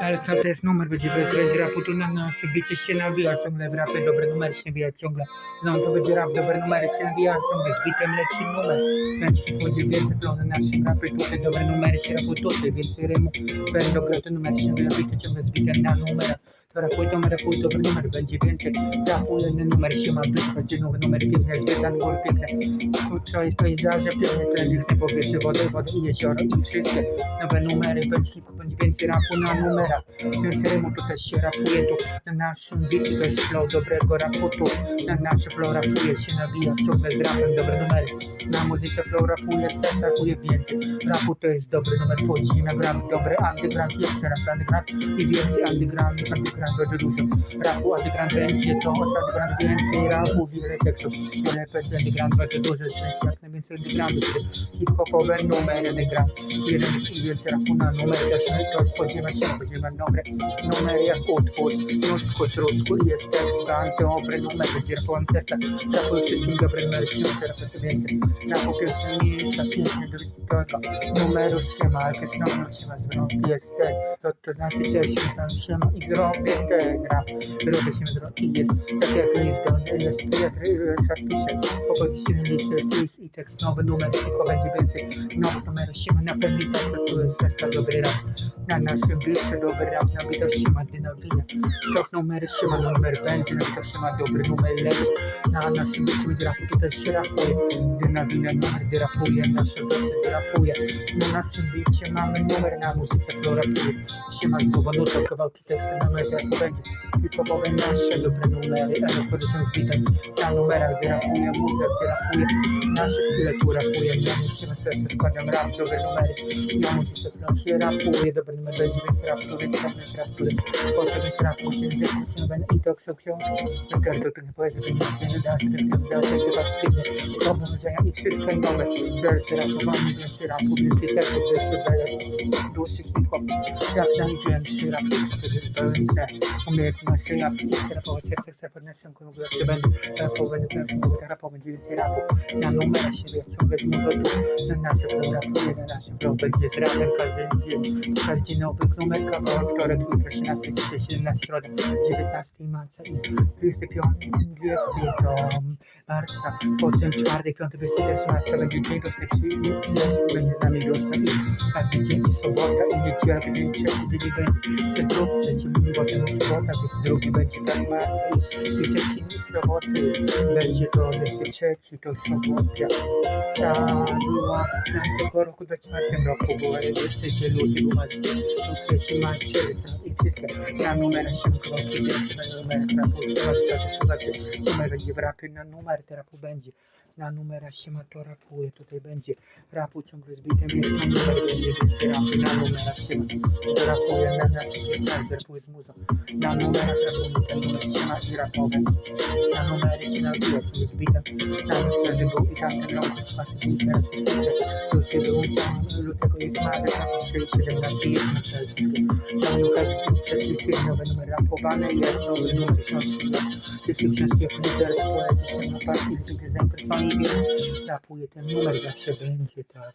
Ale to jest numer, będzie bez rapu, tu na nas bicie się nawija ciągle w rapie, dobre numery się nawija ciągle. No to będzie rap, dobre numery się nawija ciągle, z bitem leci numer. Będzie będzie więcej flow na naszym rapie, tutaj dobre numery się rapu, tutaj więcej rymu. Będą gra te numery się nawija, bity ciągle z bitem na numerach. To rapuj, to rapuj, dobry numer, będzie więcej. Rapuj, jeden numer się ma być, będzie nowy numer piękny, jak zwiedzany gór piękne. To jest pejzaże piękne, piękne powietrze, wody, wody i jezioro i wszystkie nowe numery, będzie hip będzie więcej rapu na numerach. Więcej rymu tu też się rapuje, tu na naszym bicie to jest flow dobrego rapu, tu na nasze flow rapuje się, nabija ciągle z rapem, dobre numery. Na muzyce flow rapuje, serce rapuje więcej. Rapu to jest dobry numer, tu dzisiaj nagramy dobry underground, jeszcze raz underground i więcej underground, underground będzie dużo. Rapu underground będzie to, underground więcej rapu, wiele tekstów, wiele pęd underground będzie dużo, jest jak najwięcej undergroundu, hip-hopowe numery underground, jeden i więcej rapu na numery, też to spodziewa się, spodziewa dobre numery jak utwór, nóżku, trusku, jest tekst, dobry numer, będzie rapowałem serca, rapuję wszystkim dobre numery, śniące, rapę więcej, rapu piękne miejsca, pięknie drugiego numeru się ma, jak jest numer się ma, zwrot jest ten, to, to znaczy też się tam się ma i zrobię ten rap, robię się zrobię i jest tak jak Liston, jest jak Ryszard pisze, pochodzi się listy, jest i tekst, nowy numer, tylko będzie więcej. Nowych numerów ma, na pewno tak, to jest serca dobry rap, na naszym bliższe dobry rap, na się ma dynamicznie, to numery się ma, numer będzie, na bitość się ma dobry numer, leci, na naszym bliższym rapu tutaj się rapuje, dynamina numer, gdy rapuje, nasze wersy rapuje, na naszym bicie mamy numer na muzyce, to rapuje, się ma znowu nuta, kawałki teksty media, to będzie hip-hopowe nasze dobre numery, wtedy są zbite na numerach, gdy rapuje muzykę, gdy rapuje nasze skille, tu rapuje, na muzyce na serce wkładam rap, dobre numery, muzyce to się rapuje, dobre numer będzie, więc rap, który rap, rap, który potrzebny rap, musi być, musi być, i to książ, książ, każdy piękny poezja, to nic nie da, to jest chyba sztywnie, dobre numerzenia i wszystkie nowe, wersy rapowane, więcej rapu, więcej tekstów, wersy daje dłuższy hip-hop, jak największy rap, który pełne umiejętności rap, i rapować, jak chcę podniosę, kurwa, jak się będzie więcej rapu, na numerach siebie, ciągle z muzyką, na nasze flow rapuje, na nasze flow będzie z rapem, każdy dzień, każdy nowy numer, kawałek, wtorek, jutro, 13, dzisiaj, 17, środa, 19 marca i 25, 20 marca, potem czwartek, piąty, 21 marca będzie dzień gośny, i będzie z nami gośny i każdy dzień sobota i niedziela, będzie trzeci dzień będzie drugi, trzeci sobota, drugi będzie tak marca i, i trzeci i soboty będzie to 23, to sobota. Ta była na tego roku 24 roku, była 20 luty, była 23 maj, czerwca i wszystkie na numerach się kawałki, na numerach rapu, zobaczcie, numer będzie w rapie, na numer te rapu będzie. Na numerach się ma to tutaj będzie rapu ciągle zbite jest na numer będzie więcej rapy, na numerach się ma to rapuje, na jest rapuje z muzą, na numerach rapuje, ten numer się ma i rapowe, na numery się nabija, czyli zbite, tam wtedy był i tamten rok, czwarty dzień, teraz jest jeszcze, luty był lutego jest marzec, na 17 jest na Celsjusku, tam Lukas trzeci film, nowy numer rapowane, jest nowy numer książki, wszystkie książki, jak liter, poezji, się na partii, liter, egzemplarz, fajnie, rapuje ten numer zawsze będzie, tak.